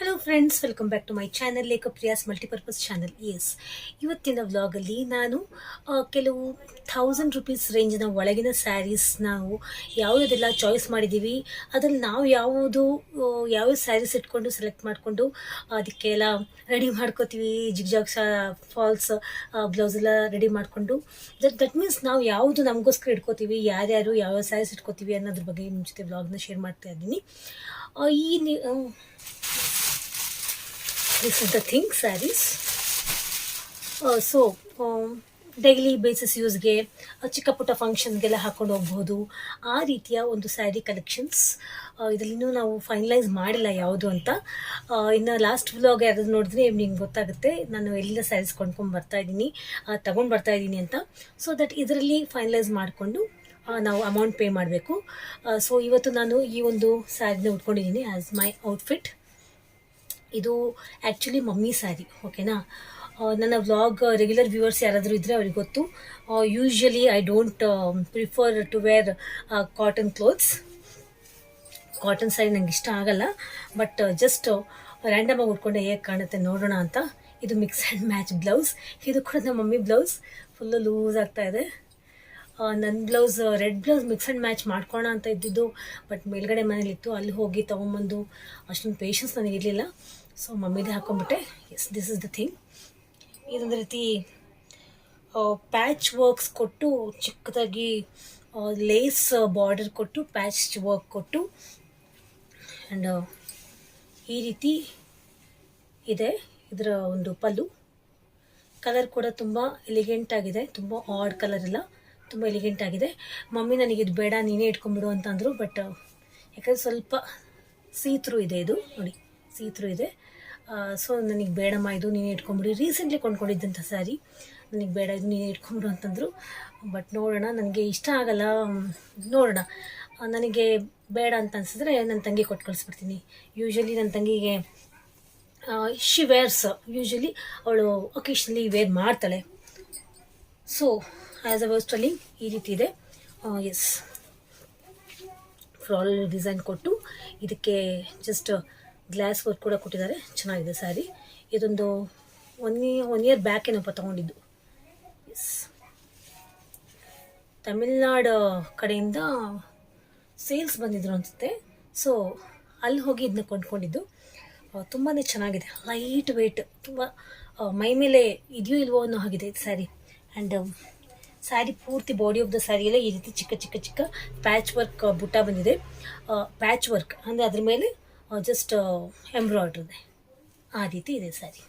Hello friends welcome back to my channel Lekha Priya's multipurpose channel yes ಇವತ್ತಿನ ವ್ಲಾಗಲ್ಲಿ ನಾನು ಕೆಲವು ಥೌಸಂಡ್ ರುಪೀಸ್ ರೇಂಜಿನ ಒಳಗಿನ ಸ್ಯಾರೀಸ್ ನಾವು ಯಾವುದೆಲ್ಲ ಚಾಯ್ಸ್ ಮಾಡಿದ್ದೀವಿ, ಅದರಲ್ಲಿ ನಾವು ಯಾವುದು ಯಾವ್ಯಾವ ಯಾವ ಸ್ಯಾರೀಸ್ ಇಟ್ಕೊಂಡು ಸೆಲೆಕ್ಟ್ ಮಾಡಿಕೊಂಡು ಅದಕ್ಕೆಲ್ಲ ರೆಡಿ ಮಾಡ್ಕೋತೀವಿ ಜಿಗ್ಜಾಗ್ ಫಾಲ್ಸ್ ಬ್ಲೌಸ್ ಎಲ್ಲ ರೆಡಿ ಮಾಡಿಕೊಂಡು. ದಟ್ ದಟ್ ಮೀನ್ಸ್ ನಾವು ಯಾವುದು ನಮಗೋಸ್ಕರ ಇಟ್ಕೋತೀವಿ, ಯಾರ್ಯಾರು ಯಾವ ಸ್ಯಾರೀಸ್ ಇಟ್ಕೋತೀವಿ ಅನ್ನೋದ್ರ ಬಗ್ಗೆ ನಿಮ್ಮ ಜೊತೆ ವ್ಲಾಗ್ನ ಶೇರ್ ಮಾಡ್ತಾ ಇದ್ದೀನಿ. ಈ ನಿ- is the thing saris so daily basis ಯೂಸ್ಗೆ ಚಿಕ್ಕ ಪುಟ್ಟ ಫಂಕ್ಷನ್ಗೆಲ್ಲ ಹಾಕೊಂಡು ಹೋಗ್ಬೋದು. ಆ ರೀತಿಯ ಒಂದು ಸ್ಯಾರಿ ಕಲೆಕ್ಷನ್ಸ್ ಇದರಲ್ಲಿನೂ ನಾವು ಫೈನಲೈಸ್ ಮಾಡಿಲ್ಲ ಯಾವುದು ಅಂತ. ಇನ್ನು ಲಾಸ್ಟ್ ವ್ಲಾಗ್ ಯಾರಾದ್ರು ನೋಡಿದ್ರೆ ನಿಮ್ಗೆ ಗೊತ್ತಾಗುತ್ತೆ. ನಾನು ಎಲ್ಲಿಂದ ಸ್ಯಾರೀಸ್ ಕೊಂಡ್ಕೊಂಡು ಬರ್ತಾ ಇದ್ದೀನಿ ತಗೊಂಡು ಬರ್ತಾ ಇದ್ದೀನಿ ಅಂತ. ಸೊ ದಟ್ ಇದರಲ್ಲಿ ಫೈನಲೈಸ್ ಮಾಡಿಕೊಂಡು ನಾವು ಅಮೌಂಟ್ ಪೇ ಮಾಡಬೇಕು. ಸೊ ಇವತ್ತು ನಾನು ಈ ಒಂದು ಸ್ಯಾರಿನ ಉಟ್ಕೊಂಡಿದ್ದೀನಿ ಆ್ಯಸ್ ಮೈ ಔಟ್ಫಿಟ್ ಇದು ಆ್ಯಕ್ಚುಲಿ ಮಮ್ಮಿ ಸ್ಯಾರಿ ಓಕೆನಾ ನನ್ನ ವ್ಲಾಗ್ ರೆಗ್ಯುಲರ್ ವ್ಯೂವರ್ಸ್ ಯಾರಾದರೂ ಇದ್ದರೆ ಅವ್ರಿಗೆ ಗೊತ್ತು. Usually I don't prefer to wear cotton clothes cotton sari ನಂಗೆ ಇಷ್ಟ ಆಗಲ್ಲ. ಬಟ್ ಜಸ್ಟ್ ರ್ಯಾಂಡಮ್ ಆಗಿ ಉಟ್ಕೊಂಡೆ, ಹೇಗೆ ಕಾಣುತ್ತೆ ನೋಡೋಣ ಅಂತ. ಇದು ಮಿಕ್ಸ್ ಆ್ಯಂಡ್ ಮ್ಯಾಚ್ ಬ್ಲೌಸ್ ಇದು ಕೂಡ ನಮ್ಮ ಮಮ್ಮಿ ಬ್ಲೌಸ್ ಫುಲ್ಲು ಲೂಸ್ ಆಗ್ತಾ ಇದೆ. ನನ್ನ blouse red blouse mix and match ಮಾಡ್ಕೋಣ ಅಂತ ಇದ್ದಿದ್ದು ಬಟ್ ಮೇಲ್ಗಡೆ ಮನೇಲಿತ್ತು ಅಲ್ಲಿ ಹೋಗಿ ತೊಗೊಂಬಂದು, ಅಷ್ಟೊಂದು ಪೇಷನ್ಸ್ ನನಗೆ ಇರಲಿಲ್ಲ. ಸೊ ಮಮ್ಮಿದೇ ಹಾಕೊಂಡ್ಬಿಟ್ಟೆ. Yes this is the thing ಇದೊಂದು ರೀತಿ ಪ್ಯಾಚ್ ವರ್ಕ್ಸ್ ಕೊಟ್ಟು, ಚಿಕ್ಕದಾಗಿ ಲೇಸ್ ಬಾರ್ಡರ್ ಕೊಟ್ಟು ಪ್ಯಾಚ್ ವರ್ಕ್ ಕೊಟ್ಟು ಆ್ಯಂಡ್ ಈ ರೀತಿ ಇದೆ ಇದರ ಒಂದು ಪಲ್ಲು. ಕಲರ್ ಕೂಡ ತುಂಬ ಎಲಿಗೆಂಟಾಗಿದೆ ತುಂಬ ಆಡ್ ಕಲರ್ ಎಲ್ಲ ತುಂಬ ಎಲಿಗೆಂಟ್ ಆಗಿದೆ. ಮಮ್ಮಿ ನನಗೆ ಇದು ಬೇಡ, ನೀನೇ ಇಟ್ಕೊಂಡ್ಬಿಡು ಅಂತ ಅಂದರು ಬಟ್ ಯಾಕಂದರೆ ಸ್ವಲ್ಪ ಸೀತ್ರು ಇದೆ ಇದು. ನೋಡಿ ಸೀತ್ರು ಇದೆ. ಸೊ ನನಗೆ ಬೇಡಮ್ಮ ಇದು, ನೀನೇ ಇಟ್ಕೊಂಬಿಡಿ ರೀಸೆಂಟ್ಲಿ ಕೊಂಡ್ಕೊಂಡಿದ್ದಂಥ ಸ್ಯಾರಿ ನನಗೆ ಬೇಡ ಇದು, ನೀನೇ ಇಟ್ಕೊಂಬಿಡು ಅಂತಂದರು ಬಟ್ ನೋಡೋಣ, ನನಗೆ ಇಷ್ಟ ಆಗಲ್ಲ ನೋಡೋಣ. ನನಗೆ ಬೇಡ ಅಂತ ಅನ್ಸಿದ್ರೆ ನನ್ನ ತಂಗಿ ಕೊಟ್ಟು ಕಳಿಸ್ಬಿಡ್ತೀನಿ. ಯೂಶ್ವಲಿ ನನ್ನ ತಂಗಿಗೆ ಶಿ ವೇರ್ಸ್ ಯೂಶ್ವಲಿ ಅವಳು ಒಕೇಶ್ನಲಿ ವೇರ್ ಮಾಡ್ತಾಳೆ. ಸೊ ಆ್ಯಸ್ ಅ ವರ್ಸ್ಟಲ್ಲಿ ಈ ರೀತಿ ಇದೆ. ಎಸ್ ಫ್ರಾಲ್ ಡಿಸೈನ್ ಕೊಟ್ಟು ಇದಕ್ಕೆ ಜಸ್ಟ್ ಗ್ಲಾಸ್ ವರ್ಕ್ ಕೂಡ ಕೊಟ್ಟಿದ್ದಾರೆ. ಚೆನ್ನಾಗಿದೆ ಸ್ಯಾರಿ ಇದೊಂದು ಒನ್ ಒನ್ ಇಯರ್ ಬ್ಯಾಕ್ ಏನಪ್ಪ ತೊಗೊಂಡಿದ್ದು? ಎಸ್ ತಮಿಳ್ನಾಡು ಕಡೆಯಿಂದ ಸೇಲ್ಸ್ ಬಂದಿದ್ರು ಅನಿಸುತ್ತೆ. ಸೊ ಅಲ್ಲಿ ಹೋಗಿ ಇದನ್ನ ಕೊಂಡ್ಕೊಂಡಿದ್ದು. ತುಂಬಾ ಚೆನ್ನಾಗಿದೆ. ಲೈಟ್ ವೆಯ್ಟ್ ತುಂಬ ಮೈ ಮೇಲೆ ಇದೆಯೋ ಇಲ್ವೋ ಅನ್ನೋ ಇದು ಸ್ಯಾರಿ ಆ್ಯಂಡ್ ಸ್ಯಾರಿ ಪೂರ್ತಿ ಬಾಡಿ ಆಫ್ ದ ಸ್ಯಾರಿಯೆಲ್ಲ ಈ ರೀತಿ ಚಿಕ್ಕ ಚಿಕ್ಕ ಚಿಕ್ಕ ಪ್ಯಾಚ್ ವರ್ಕ್ ಬುಟ್ಟ ಬಂದಿದೆ. ಪ್ಯಾಚ್ ವರ್ಕ್ ಅಂದರೆ ಅದ್ರ ಮೇಲೆ ಜಸ್ಟ್ ಎಂಬ್ರಾಯ್ಡ್ರ್ ಇದೆ. ಆ ರೀತಿ ಇದೆ ಸ್ಯಾರಿ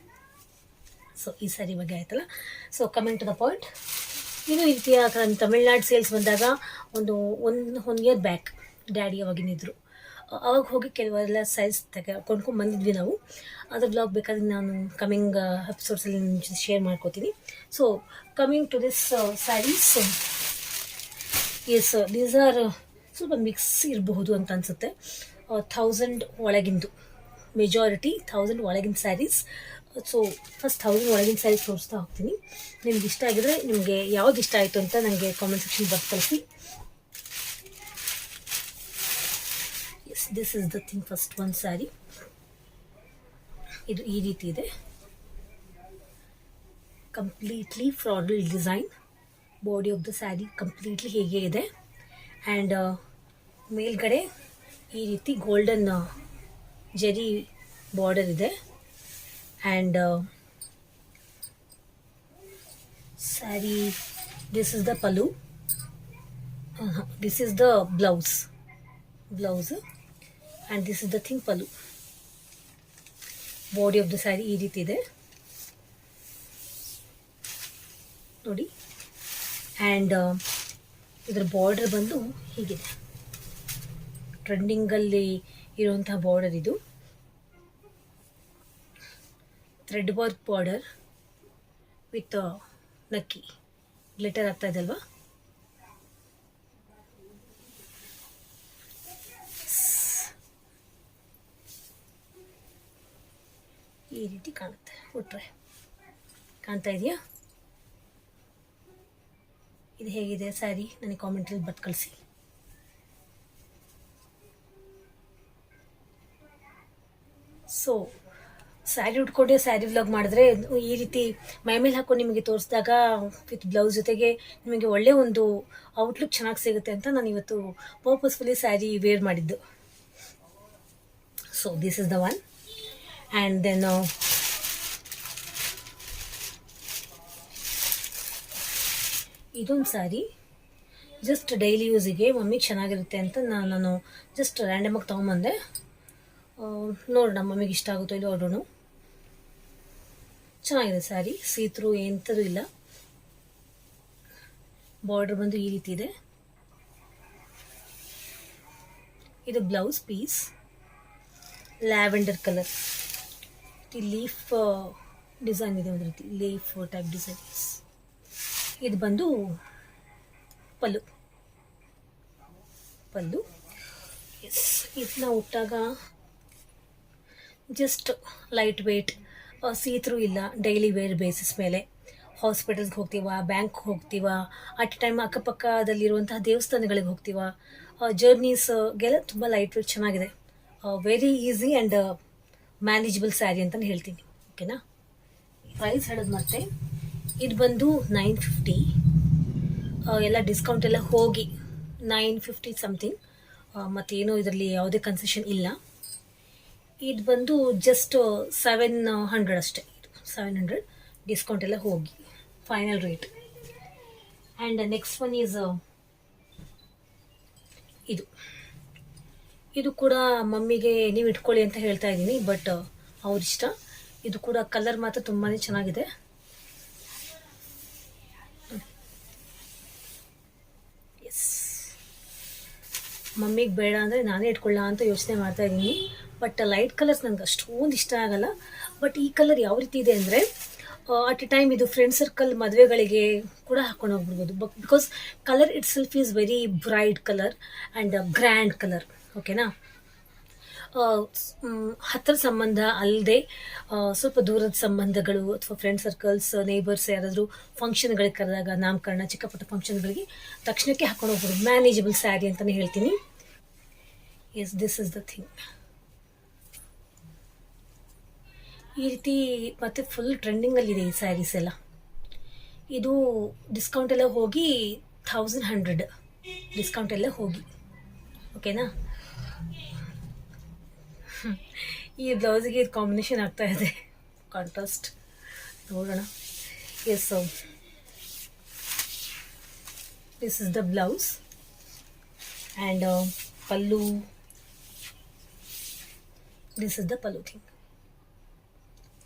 ಸೊ ಈ ಸ್ಯಾರಿ ಬಗ್ಗೆ ಆಯ್ತಲ್ಲ? So coming to the point ಇನ್ನು ಈ ರೀತಿಯ ತಮಿಳ್ನಾಡು ಸೇಲ್ಸ್ ಬಂದಾಗ ಒಂದು ಒಂದು ಒನ್ ಇಯರ್ ಬ್ಯಾಕ್ ಡ್ಯಾಡಿ ಅವಾಗಿನಿದ್ರು ಅವಾಗ ಹೋಗಿ ಕೆಲವೆಲ್ಲ ಸೈಜ್ ತೆಗೆ, ಕೊಂಡ್ಕೊಂಡು ಬಂದಿದ್ವಿ ನಾವು. ಅದ್ರ ಬ್ಲಾಗ್ ಬೇಕಾದ್ರೆ ನಾನು ಕಮಿಂಗ್ ಎಪಿಸೋಡ್ಸಲ್ಲಿ ನಿಮ್ಮ ಜೊತೆ ಶೇರ್ ಮಾಡ್ಕೋತೀನಿ. So coming to this saris yes these are ಸ್ವಲ್ಪ ಮಿಕ್ಸ್ ಇರಬಹುದು ಅಂತ ಅನಿಸುತ್ತೆ. ಥೌಸಂಡ್ ಒಳಗಿಂದು. ಮೆಜಾರಿಟಿ ಥೌಸಂಡ್ ಒಳಗಿನ ಸ್ಯಾರೀಸ್ ಸೊ ಫಸ್ಟ್ ಥೌಸಂಡ್ ಒಳಗಿನ ಸ್ಯಾರೀಸ್ ತೋರಿಸ್ತಾ ಹೋಗ್ತೀನಿ. ನಿಮ್ಗೆ ಇಷ್ಟ ಆಗಿದ್ರೆ ನಿಮಗೆ ಯಾವ್ದು ಇಷ್ಟ ಆಯಿತು ಅಂತ ನನಗೆ ಕಾಮೆಂಟ್ ಸೆಕ್ಷನ್ ಬರ್ದು ಕಳಿಸಿ. Yes this is the thing first ಒಂದು ಸ್ಯಾರಿ ಇದು ಈ ರೀತಿ ಇದೆ. Completely floral design body of the sari completely ಹೇಗೆ ಇದೆ ಆ್ಯಂಡ್ ಮೇಲ್ಗಡೆ ಈ ರೀತಿ ಗೋಲ್ಡನ್ ಜರಿ ಬಾರ್ಡರ್ ಇದೆ and sari this is the pallu this is the blouse blouse and this is the thing pallu body of the sari ಈ ರೀತಿ ಇದೆ ನೋಡಿ. ಆ್ಯಂಡ್ ಇದರ ಬಾರ್ಡರ್ ಬಂದು ಹೀಗಿದೆ. ಟ್ರೆಂಡಿಂಗಲ್ಲಿ ಇರುವಂತಹ ಬಾರ್ಡರ್ ಇದು. ಥ್ರೆಡ್ ವರ್ಕ್ ಬಾರ್ಡರ್ ವಿತ್ ನಕ್ಕಿ ಗ್ಲಿಟರ್ ಆಗ್ತಾ ಇದಲ್ವಾ ಈ ರೀತಿ ಕಾಣುತ್ತೆ. ಉಟ್ರೆ ಕಾಣ್ತಾ ಇದೆಯಾ? ಇದು ಹೇಗಿದೆ? ಸ್ಯಾರಿ ನನಗೆ ಕಾಮೆಂಟಲ್ಲಿ ಬಟ್ ಕಳಿಸಿ. ಸೊ ಸ್ಯಾರಿ ಉಟ್ಕೊಂಡೆ ಸ್ಯಾರಿ ವ್ಲಾಗ್ ಮಾಡಿದ್ರೆ ಈ ರೀತಿ ಮೈಮೇಲೆ ಹಾಕೊಂಡು ನಿಮಗೆ ತೋರಿಸಿದಾಗ ವಿತ್ ಬ್ಲೌಸ್ ಜೊತೆಗೆ ನಿಮಗೆ ಒಳ್ಳೆ ಒಂದು ಔಟ್ಲುಕ್ ಚೆನ್ನಾಗಿ ಸಿಗುತ್ತೆ ಅಂತ ನಾನು ಇವತ್ತು ಪರ್ಪಸ್ಫುಲಿ ಸ್ಯಾರಿ ವೇರ್ ಮಾಡಿದ್ದು. So this is the one and then ಇದೊಂದು ಸ್ಯಾರಿ ಜಸ್ಟ್ ಡೈಲಿ ಯೂಸಿಗೆ ಮಮ್ಮಿಗೆ ಚೆನ್ನಾಗಿರುತ್ತೆ ಅಂತ ನಾನು ಜಸ್ಟ್ ರ್ಯಾಂಡಮಾಗಿ ತೊಗೊಂಬಂದೆ. ನೋಡೋಣ ಮಮ್ಮಿಗೆ ಇಷ್ಟ ಆಗುತ್ತೋ ಇಲ್ಲೋ ನೋಡೋಣ. ಚೆನ್ನಾಗಿದೆ ಸ್ಯಾರಿ ಸೀತ್ರು ಎಂಥದ್ದು ಇಲ್ಲ. ಬಾರ್ಡರ್ ಬಂದು ಈ ರೀತಿ ಇದೆ. ಇದು blouse piece lavender colour leaf design ಇದೆ ಒಂದು ರೀತಿ ಲೀಫ್ ಟೈಪ್ ಡಿಸೈನ್ಸ್ ಇದು ಬಂದು ಪಲ್ಲು. ಪಲ್ಲು. ಎಸ್ ಇದನ್ನ ಹುಟ್ಟಾಗ ಜಸ್ಟ್ ಲೈಟ್ ವೆಯ್ಟ್ ಸೀತ್ರು ಇಲ್ಲ. ಡೈಲಿ ವೇರ್ ಬೇಸಿಸ್ ಮೇಲೆ. ಹಾಸ್ಪಿಟಲ್ಸ್ಗೆ ಹೋಗ್ತೀವ ಬ್ಯಾಂಕ್ ಹೋಗ್ತೀವ ಅಟ್ ಟೈಮ್ ಅಕ್ಕಪಕ್ಕದಲ್ಲಿರುವಂತಹ ದೇವಸ್ಥಾನಗಳಿಗೆ ಹೋಗ್ತೀವ ಜರ್ನೀಸ್ಗೆಲ್ಲ ತುಂಬ ಲೈಟ್ ವೆಯ್ಟ್ ಚೆನ್ನಾಗಿದೆ. Very easy and manageable sari ಅಂತಲೇ ಹೇಳ್ತೀನಿ. ಓಕೆನಾ ಪ್ರೈಸ್ ಹೇಳೋದು ಮತ್ತೆ. ಇದು ಬಂದು ನೈನ್ ಫಿಫ್ಟಿ ಎಲ್ಲ ಡಿಸ್ಕೌಂಟ್ ಎಲ್ಲ ಹೋಗಿ ನೈನ್ ಫಿಫ್ಟಿ ಸಮಥಿಂಗ್ ಮತ್ತೇನು ಇದರಲ್ಲಿ ಯಾವುದೇ ಕನ್ಸೆಷನ್ ಇಲ್ಲ. ಇದು ಬಂದು ಜಸ್ಟ್ ಸೆವೆನ್ ಹಂಡ್ರೆಡ್ ಅಷ್ಟೇ. ಸೆವೆನ್ ಹಂಡ್ರೆಡ್ ಡಿಸ್ಕೌಂಟ್ ಎಲ್ಲ ಹೋಗಿ final rate and next one is ಇದು. ಇದು ಕೂಡ ಮಮ್ಮಿಗೆ ನೀವು ಇಟ್ಕೊಳ್ಳಿ ಅಂತ ಹೇಳ್ತಾ ಇದ್ದೀನಿ ಬಟ್ ಅವ್ರಿಷ್ಟ ಇದು ಕೂಡ ಕಲರ್ ಮಾತ್ರ ತುಂಬಾ ಚೆನ್ನಾಗಿದೆ ಎಸ್ ಮಮ್ಮಿಗೆ ಬೇಡ ಅಂದರೆ ನಾನೇ ಇಟ್ಕೊಳ್ಳ ಅಂತ ಯೋಚನೆ ಮಾಡ್ತಾ ಇದ್ದೀನಿ. ಬಟ್ ಲೈಟ್ ಕಲರ್ಸ್ ನನಗೆ ಅಷ್ಟೊಂದು ಇಷ್ಟ ಆಗಲ್ಲ. ಬಟ್ ಈ ಕಲರ್ ಯಾವ ರೀತಿ ಇದೆ ಅಂದರೆ ಅಟ್ ಎ ಟೈಮ್ ಇದು ಫ್ರೆಂಡ್ ಸರ್ಕಲ್ ಮದುವೆಗಳಿಗೆ ಕೂಡ ಹಾಕೊಂಡು ಹೋಗ್ಬಿಡ್ಬೋದು. But because colour itself is very bright colour and grand colour ಓಕೆನಾ ಹತ್ತಿರ ಸಂಬಂಧ ಅಲ್ಲದೆ ಸ್ವಲ್ಪ ದೂರದ ಸಂಬಂಧಗಳು ಅಥವಾ ಫ್ರೆಂಡ್ ಸರ್ಕಲ್ಸ್ ನೇಬರ್ಸ್ ಯಾರಾದರೂ ಫಂಕ್ಷನ್ಗಳಿಗೆ ಕರೆದಾಗ, ನಾಮಕರಣ, ಚಿಕ್ಕಪುಟ್ಟ ಫಂಕ್ಷನ್ಗಳಿಗೆ ತಕ್ಷಣಕ್ಕೆ ಹಾಕೊಂಡು ಹೋಗ್ಬೋದು. ಮ್ಯಾನೇಜಬಲ್ ಸ್ಯಾರಿ ಅಂತಲೇ ಹೇಳ್ತೀನಿ. Yes this is the thing ಈ ರೀತಿ ಮತ್ತೆ ಫುಲ್ ಟ್ರೆಂಡಿಂಗಲ್ಲಿದೆ ಈ ಸ್ಯಾರೀಸ್ ಎಲ್ಲ. ಇದು ಡಿಸ್ಕೌಂಟ್ ಎಲ್ಲ ಹೋಗಿ ಥೌಸಂಡ್ ಹಂಡ್ರೆಡ್ ಡಿಸ್ಕೌಂಟ್ ಎಲ್ಲ ಹೋಗಿ. ಓಕೆನಾ ಈ ಬ್ಲೌಸಿಗೆ ಇದು ಕಾಂಬಿನೇಷನ್ ಆಗ್ತಾ ಇದೆ. ಕಾಂಟ್ರಾಸ್ಟ್ ನೋಡೋಣ. Yes this is the blouse and pallu. This is the pallu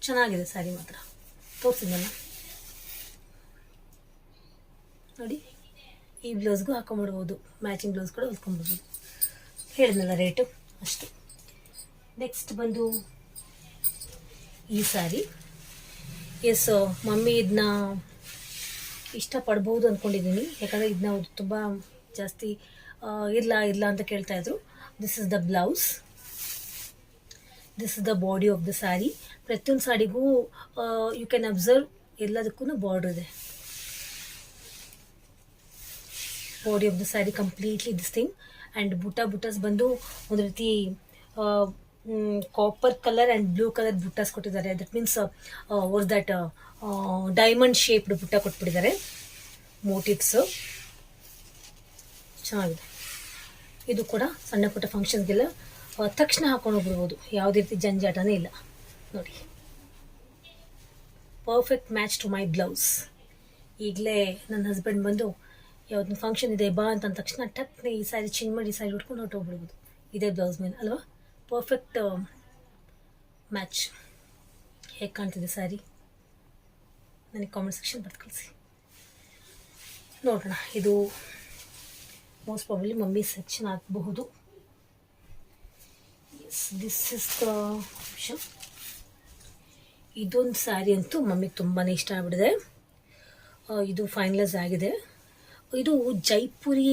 ಚೆನ್ನಾಗಿದೆ ಸ್ಯಾರಿ ಮಾತ್ರ. ತೋರಿಸಿದ್ದಲ್ಲ ನೋಡಿ, ಈ ಬ್ಲೌಸ್ಗೂ ಹಾಕೊಂಡ್ಬಿಡ್ಬೋದು. ಮ್ಯಾಚಿಂಗ್ ಬ್ಲೌಸ್ ಕೂಡ ಹೊಲ್ಕೊಂಡ್ಬಿಡ್ಬೋದು ಹೇಳಿದ್ನಲ್ಲ ರೇಟು ಅಷ್ಟು. ನೆಕ್ಸ್ಟ್ ಬಂದು ಈ ಸ್ಯಾರಿ ಎಸ್ ಮಮ್ಮಿ ಇದನ್ನ ಇಷ್ಟಪಡ್ಬೋದು ಅಂದ್ಕೊಂಡಿದ್ದೀನಿ ಯಾಕಂದರೆ ಇದನ್ನ ತುಂಬ ಜಾಸ್ತಿ ಇರಲ ಇರಲ ಅಂತ ಕೇಳ್ತಾಯಿದ್ರು this is the blouse this is the body of the sari ಪ್ರತಿಯೊಂದು ಸ್ಯಾರಿಗೂ ಯು ಕ್ಯಾನ್ ಅಬ್ಸರ್ವ್ ಎಲ್ಲದಕ್ಕೂ ಬಾರ್ಡರ್ ಇದೆ. Body of the sari completely this thing and butta buttas ಬಂದು ಒಂದು ರೀತಿ copper colour and blue colour buttas ಕೊಟ್ಟಿದ್ದಾರೆ. That means or that diamond shaped butta ಕೊಟ್ಬಿಟ್ಟಿದ್ದಾರೆ. Motives ಚೆನ್ನಾಗಿದೆ. ಇದು ಕೂಡ ಸಣ್ಣ ಪುಟ್ಟ ಫಂಕ್ಷನ್ಗೆಲ್ಲ ತಕ್ಷಣ ಹಾಕೊಂಡು ಹೋಗ್ಬಿಡ್ಬೋದು. ಯಾವುದೇ ರೀತಿ ಜಂಜಾಟನೇ ಇಲ್ಲ. ನೋಡಿ. Perfect match to my blouse ಈಗಲೇ ನನ್ನ ಹಸ್ಬೆಂಡ್ ಬಂದು, ಯಾವ್ದು ಫಂಕ್ಷನ್ ಇದೆ, ಬಾ ಅಂತ ಅಂದ ತಕ್ಷಣ ಟಕ್ನೆ ಈ ಸ್ಯಾರಿ ಚೇಂಜ್ ಮಾಡಿ, ಈ ಸ್ಯಾರಿ ಉಟ್ಕೊಂಡು ಹೊರಟೋಗ್ಬಿಡ್ಬೋದು ಇದೇ ಬ್ಲೌಸ್ ಮೇಲೆ, ಅಲ್ವಾ? ಪರ್ಫೆಕ್ಟ್ ಮ್ಯಾಚ್ ಹೇಗೆ ಕಾಣ್ತಿದೆ ಸ್ಯಾರಿ ನನಗೆ ಕಾಮೆಂಟ್ ಸೆಕ್ಷನ್ ಬರ್ದು ಕಳಿಸಿ. ನೋಡೋಣ. ಇದು ಮೋಸ್ಟ್ ಪ್ರಾಬ್ಲಿ ಮಮ್ಮಿ ಸೆಕ್ಷನ್ ಆಗಬಹುದು. ದಿಸ್ ಇಸ್ ದ ಆಪ್ಷನ್ ಇದೊಂದು ಸ್ಯಾರಿ ಅಂತೂ ಮಮ್ಮಿಗೆ ತುಂಬಾ ಇಷ್ಟ ಆಗ್ಬಿಟ್ಟಿದೆ. ಇದು ಫೈನಲೈಸ್ ಆಗಿದೆ. ಇದು ಜೈಪುರಿ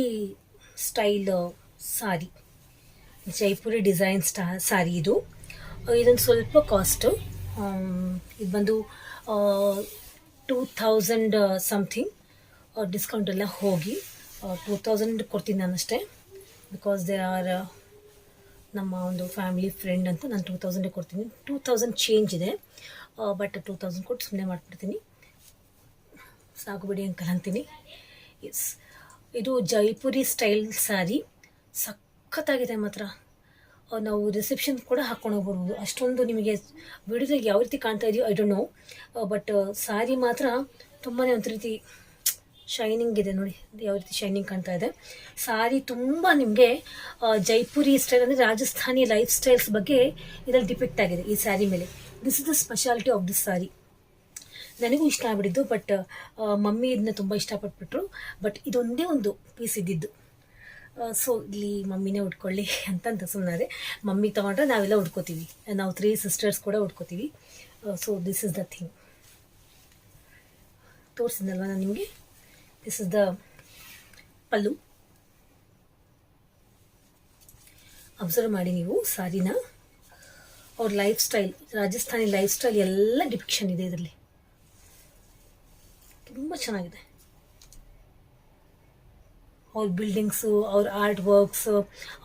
ಸ್ಟೈಲ್ ಸಾರಿ ಜೈಪುರಿ ಡಿಸೈನ್ ಸ್ಟಾ ಸಾರಿ ಇದು. ಇದೊಂದು ಸ್ವಲ್ಪ ಕಾಸ್ಟು ಇದು ಬಂದು ಟೂ ಥೌಸಂಡ್ ಸಮಥಿಂಗ್ ಡಿಸ್ಕೌಂಟ್ ಎಲ್ಲ ಹೋಗಿ ಟೂ ತೌಸಂಡ್ ಕೊಡ್ತೀನಿ ನಾನು ಅಷ್ಟೇ ಬಿಕಾಸ್ ದೇ ಆರ್ ನಮ್ಮ ಒಂದು ಫ್ಯಾಮಿಲಿ ಫ್ರೆಂಡ್ ಅಂತ ನಾನು ಟೂ ತೌಸಂಡೇ ಕೊಡ್ತೀನಿ. ಟೂ ತೌಸಂಡ್ ಚೇಂಜ್ ಇದೆ. ಬಟ್ ಟೂ ತೌಸಂಡ್ ಕೊಟ್ಟು ಸುಮ್ಮನೆ ಮಾಡಿಬಿಡ್ತೀನಿ. ಸಾಕು ಬಿಡಿ ಅಂಕಲ್ ಅಂತೀನಿ. ಎಸ್ ಇದು ಜೈಪುರಿ ಸ್ಟೈಲ್ ಸ್ಯಾರಿ ಸಖತ್ತಾಗಿದೆ ಮಾತ್ರ. ನಾವು ರಿಸೆಪ್ಷನ್ ಕೂಡ ಹಾಕ್ಕೊಂಡು ಹೋಗ್ಬೋದು. ಅಷ್ಟೊಂದು ನಿಮಗೆ ವಿಡಿಯೋದಾಗ ಯಾವ ರೀತಿ ಕಾಣ್ತಾ ಇದೆಯೋ I don't know but sari ಮಾತ್ರ ತುಂಬಾ ಒಂದು ರೀತಿ ಶೈನಿಂಗ್ ಇದೆ ನೋಡಿ. ಯಾವ ರೀತಿ ಶೈನಿಂಗ್ ಕಾಣ್ತಾ ಇದೆ. ಸಾರಿ ತುಂಬ ನಿಮಗೆ ಜೈಪುರಿ ಸ್ಟೈಲ್ ಅಂದರೆ ರಾಜಸ್ಥಾನಿ ಲೈಫ್ ಸ್ಟೈಲ್ಸ್ ಬಗ್ಗೆ ಇದರಲ್ಲಿ ಡಿಪೆಕ್ಟ್ ಆಗಿದೆ ಈ ಸ್ಯಾರಿ ಮೇಲೆ. This is the speciality of this sari ನನಗೂ ಇಷ್ಟ ಆಗ್ಬಿಟ್ಟಿದ್ದು ಬಟ್ ಮಮ್ಮಿ ಇದನ್ನ ತುಂಬ ಇಷ್ಟಪಟ್ಬಿಟ್ರು. ಬಟ್ ಇದೊಂದೇ ಒಂದು ಪೀಸ್ ಇದ್ದಿದ್ದು. ಸೊ ಇಲ್ಲಿ ಮಮ್ಮಿನೇ ಉಟ್ಕೊಳ್ಳಿ ಅಂತಂತ ಸುಮ್ಮನೆ ಮಮ್ಮಿ ತೊಗೊಂಡ್ರೆ ನಾವೆಲ್ಲ ಉಟ್ಕೋತೀವಿ. ನಾವು ತ್ರೀ ಸಿಸ್ಟರ್ಸ್ ಕೂಡ ಉಟ್ಕೋತೀವಿ. So this is the thing ತೋರಿಸಿದ್ನಲ್ವ ನಾನು ನಿಮಗೆ? This is the pallu observe ಮಾಡಿ ನೀವು ಸಾರಿನ ಅವ್ರ life style Rajasthani life style ಎಲ್ಲ ಡಿಪಿಕ್ಷನ್ ಇದೆ ಇದರಲ್ಲಿ. ತುಂಬ ಚೆನ್ನಾಗಿದೆ. ಅವ್ರ ಬಿಲ್ಡಿಂಗ್ಸು ಅವ್ರ ಆರ್ಟ್ ವರ್ಕ್ಸ್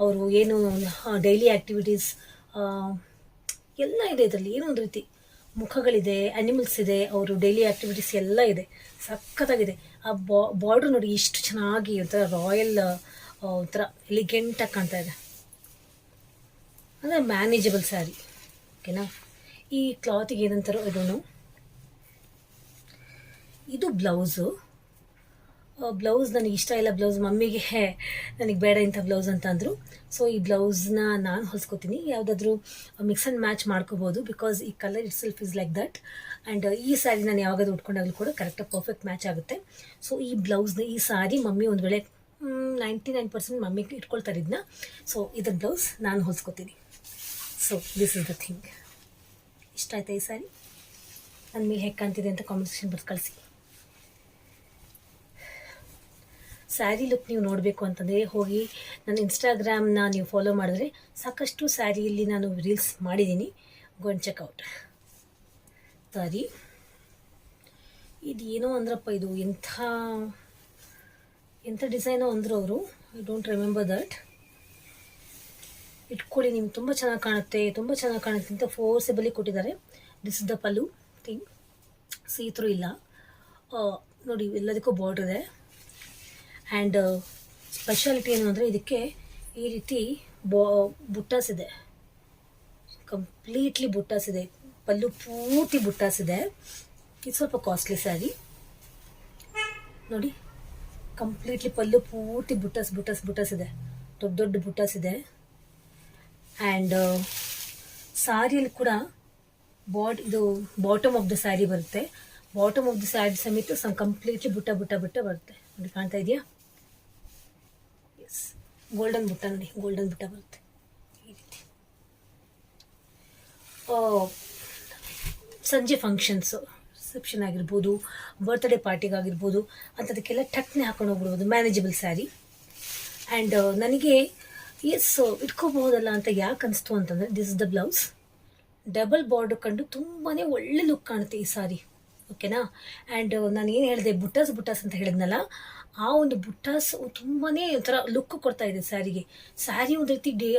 ಅವರು ಏನು ಡೈಲಿ ಆ್ಯಕ್ಟಿವಿಟೀಸ್ ಎಲ್ಲ ಇದೆ ಇದರಲ್ಲಿ. ಏನೋ ಒಂದು ರೀತಿ ಮುಖಗಳಿದೆ ಅನಿಮಲ್ಸ್ ಇದೆ, ಅವರು ಡೈಲಿ ಆ್ಯಕ್ಟಿವಿಟೀಸ್ ಎಲ್ಲ ಇದೆ. ಸಖತ್ತಾಗಿದೆ. ಆ ಬಾರ್ಡ್ರ್ ನೋಡಿ ಎಷ್ಟು ಚೆನ್ನಾಗಿ ಒಂಥರ ರಾಯಲ್ ಒಂಥರ ಎಲಿಗೆಂಟಾಗಿ ಕಾಣ್ತಾ ಇದೆ. ಅಂದರೆ ಮ್ಯಾನೇಜಬಲ್ ಸ್ಯಾರಿ ಓಕೆನಾ ಈ ಕ್ಲಾತಿಗೆ ಏನಂತಾರೋ ಇದನ್ನು. ಇದು ಬ್ಲೌಸು ಬ್ಲೌಸ್ ನನಗೆ ಇಷ್ಟ ಇಲ್ಲ ಬ್ಲೌಸ್ ಮಮ್ಮಿಗೆ ನನಗೆ ಬೇಡ ಇಂಥ ಬ್ಲೌಸ್ ಅಂತ ಅಂದರು. ಸೊ ಈ ಬ್ಲೌಸ್ನ ನಾನು ಹೊಲ್ಸ್ಕೊತೀನಿ. ಯಾವುದಾದ್ರೂ ಮಿಕ್ಸ್ ಆ್ಯಂಡ್ ಮ್ಯಾಚ್ ಮಾಡ್ಕೋಬೋದು ಬಿಕಾಸ್ ಈ colour itself is like that and ಈ ಸ್ಯಾರಿ ನಾನು ಯಾವಾಗಾದ್ರೂ ಉಟ್ಕೊಂಡಾಗಲೂ ಕೂಡ ಕರೆಕ್ಟಾಗಿ ಪರ್ಫೆಕ್ಟ್ ಮ್ಯಾಚ್ ಆಗುತ್ತೆ. ಸೊ ಈ ಬ್ಲೌಸ್ನ ಈ ಸಾರಿ ಮಮ್ಮಿ ಒಂದು ವೇಳೆ ನೈಂಟಿ ನೈನ್ ಪರ್ಸೆಂಟ್ ಮಮ್ಮಿಗೆ ಇಟ್ಕೊಳ್ತಾರೆ ಇದನ್ನ ಸೊ ಇದ್ರ ಬ್ಲೌಸ್ ನಾನು ಹೊಲ್ಸ್ಕೊತೀನಿ. So this is the thing ಇಷ್ಟ ಆಯ್ತಾ ಈ ಸ್ಯಾರಿ ನನ್ನ ಮೇಲೆ ಹೇಗೆ ಕಾಣ್ತಿದೆ ಅಂತ ಕಾಂಬಿನೇಷನ್ ಬರ್ದು ಕಳಿಸಿ. ಸ್ಯಾರಿ ಲುಕ್ ನೀವು ನೋಡಬೇಕು ಅಂತಂದರೆ, ಹೋಗಿ ನನ್ನ ಇನ್ಸ್ಟಾಗ್ರಾಮ್ನ ನೀವು ಫಾಲೋ ಮಾಡಿದ್ರೆ ಸಾಕಷ್ಟು ಸ್ಯಾರಿಯಲ್ಲಿ ನಾನು ರೀಲ್ಸ್ ಮಾಡಿದ್ದೀನಿ. ಗೊಂಡ್ ಚೆಕ್ಔಟ್ ಸಾರಿ ಇದು ಏನೋ ಅಂದ್ರಪ್ಪ ಇದು, ಎಂಥ ಎಂಥ ಡಿಸೈನೋ ಅಂದರು ಅವರು? ಐ ಡೋಂಟ್ ರಿಮೆಂಬರ್ ದಟ್ ಇಟ್ಕೊಳ್ಳಿ, ನಿಮ್ಗೆ ತುಂಬ ಚೆನ್ನಾಗಿ ಕಾಣುತ್ತೆ, ತುಂಬ ಚೆನ್ನಾಗಿ ಕಾಣುತ್ತೆ ಅಂತ ಫೋರ್ಸೆಬಲಿ ಕೊಟ್ಟಿದ್ದಾರೆ. This is the pallu thing see through ಇಲ್ಲ. ನೋಡಿ, ಎಲ್ಲದಕ್ಕೂ ಬಾರ್ಡ್ರ್ ಇದೆ. ಆ್ಯಂಡ್ ಸ್ಪೆಷಾಲಿಟಿ ಏನು ಅಂದರೆ ಇದಕ್ಕೆ ಈ ರೀತಿ ಬಾ, ಬುಟ್ಟಾಸ್ ಇದೆ. ಕಂಪ್ಲೀಟ್ಲಿ ಬುಟ್ಟಾಸ್ ಇದೆ. ಪಲ್ಲು ಪೂರ್ತಿ ಬುಟ್ಟಾಸ್ ಇದೆ. ಇದು ಸ್ವಲ್ಪ ಕಾಸ್ಟ್ಲಿ ಸ್ಯಾರಿ ನೋಡಿ ಕಂಪ್ಲೀಟ್ಲಿ ಪಲ್ಲು ಪೂರ್ತಿ ಬುಟ್ಟಾಸ್ ಬುಟ್ಟಾಸ್ ಬುಟ್ಟಾಸ್ ಇದೆ. ದೊಡ್ಡ ದೊಡ್ಡ ಬುಟ್ಟಾಸ್ ಇದೆ. ಆ್ಯಂಡ್ ಸ್ಯಾರಿಯಲ್ಲಿ ಕೂಡ ಬಾಡ್ ಇದು ಬಾಟಮ್ ಆಫ್ ದ ಸ್ಯಾರಿ ಬರುತ್ತೆ. ಬಾಟಮ್ ಆಫ್ ದ ಸ್ಯಾರಿ ಸಮೇತ ಸಮ್ ಕಂಪ್ಲೀಟ್ಲಿ ಬುಟ್ಟ ಬುಟ್ಟ ಬುಟ್ಟ ಬರುತ್ತೆ. ನೋಡಿ, ಕಾಣ್ತಾ ಇದೆಯಾ? ಗೋಲ್ಡನ್ ಬುಟ್ಟ ನೋಡಿ ಗೋಲ್ಡನ್ ಬುಟ್ಟ ಬರುತ್ತೆ. ಈ ರೀತಿ. ಸಂಜೆ ಫಂಕ್ಷನ್ಸು ರಿಸೆಪ್ಷನ್ ಆಗಿರ್ಬೋದು ಬರ್ತ್ಡೇ ಪಾರ್ಟಿಗಾಗಿರ್ಬೋದು ಅಂಥದಕ್ಕೆಲ್ಲ ಟಕ್ನೆ ಹಾಕೊಂಡು ಹೋಗ್ಬಿಡ್ಬೋದು ಮ್ಯಾನೇಜಬಲ್ ಸ್ಯಾರಿ ಆ್ಯಂಡ್ ನನಗೆ ಎಸ್ ಇಟ್ಕೋಬಹುದಲ್ಲ ಅಂತ ಯಾಕೆ ಅನಿಸ್ತು ಅಂತಂದರೆ this is the blouse double border ಕಂಡು ತುಂಬಾ ಒಳ್ಳೆ ಲುಕ್ ಕಾಣುತ್ತೆ ಈ ಸಾರಿ ಓಕೆನಾ ಆ್ಯಂಡ್ ನಾನು ಏನು ಹೇಳಿದೆ, ಬುಟ್ಟಾಸ್ ಬುಟ್ಟಾಸ್ ಅಂತ ಹೇಳಿದ್ನಲ್ಲ ಆ ಒಂದು ಬುಟ್ಟಾಸ್ ತುಂಬಾನೇ ಒಂಥರ ಲುಕ್ ಕೊಡ್ತಾ ಇದೆ ಸ್ಯಾರಿಗೆ. ಸ್ಯಾರಿ ಒಂದು ರೀತಿ ಡಿ,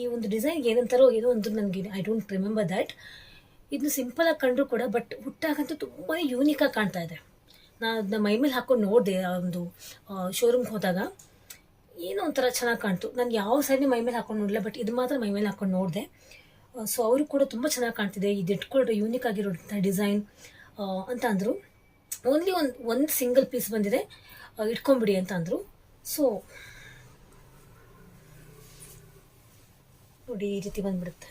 ಈ ಒಂದು ಡಿಸೈನ್ಗೆ ಏನಂತಾರೋ ಏನೋ ಒಂದು ನನಗೆ I don't remember that simple ಆಗಿ ಕಂಡ್ರು ಕೂಡ ಬಟ್ ಹುಟ್ಟಾಗಂತೂ ತುಂಬಾ ಆಗಿ ಕಾಣ್ತಾ ಇದೆ. ನಾನು ಅದನ್ನ ಮೈ ಮೇಲೆ ಹಾಕೊಂಡು ನೋಡಿದೆ, ಆ ಒಂದು ಶೋರೂಮ್ಗೆ ಹೋದಾಗ. ಏನೋ ಒಂಥರ ಚೆನ್ನಾಗಿ ಕಾಣ್ತು. ನಾನು ಯಾವ ಸ್ಯಾರಿನೂ ಮೈ ಮೇಲೆ ಹಾಕೊಂಡು ನೋಡಲಿಲ್ಲ ಬಟ್ ಇದು ಮಾತ್ರ ಮೈ ಮೇಲೆ ಹಾಕೊಂಡು ನೋಡಿದೆ. ಸೊ ಅವರು ಕೂಡ ತುಂಬ ಚೆನ್ನಾಗಿ ಕಾಣ್ತಿದೆ. ಇದು ಇಟ್ಕೊಂಡ್ರೆ ಯೂನಿಕ್ ಆಗಿರೋಂಥ ಡಿಸೈನ್ ಅಂತ ಅಂದರು. ಓನ್ಲಿ ಒಂದು ಒಂದು ಸಿಂಗಲ್ ಪೀಸ್ ಬಂದಿದೆ. ಇಟ್ಕೊಂಬಿಡಿ ಅಂತ ಅಂದರು. ಸೊ ನೋಡಿ ಈ ರೀತಿ ಬಂದ್ಬಿಡುತ್ತೆ.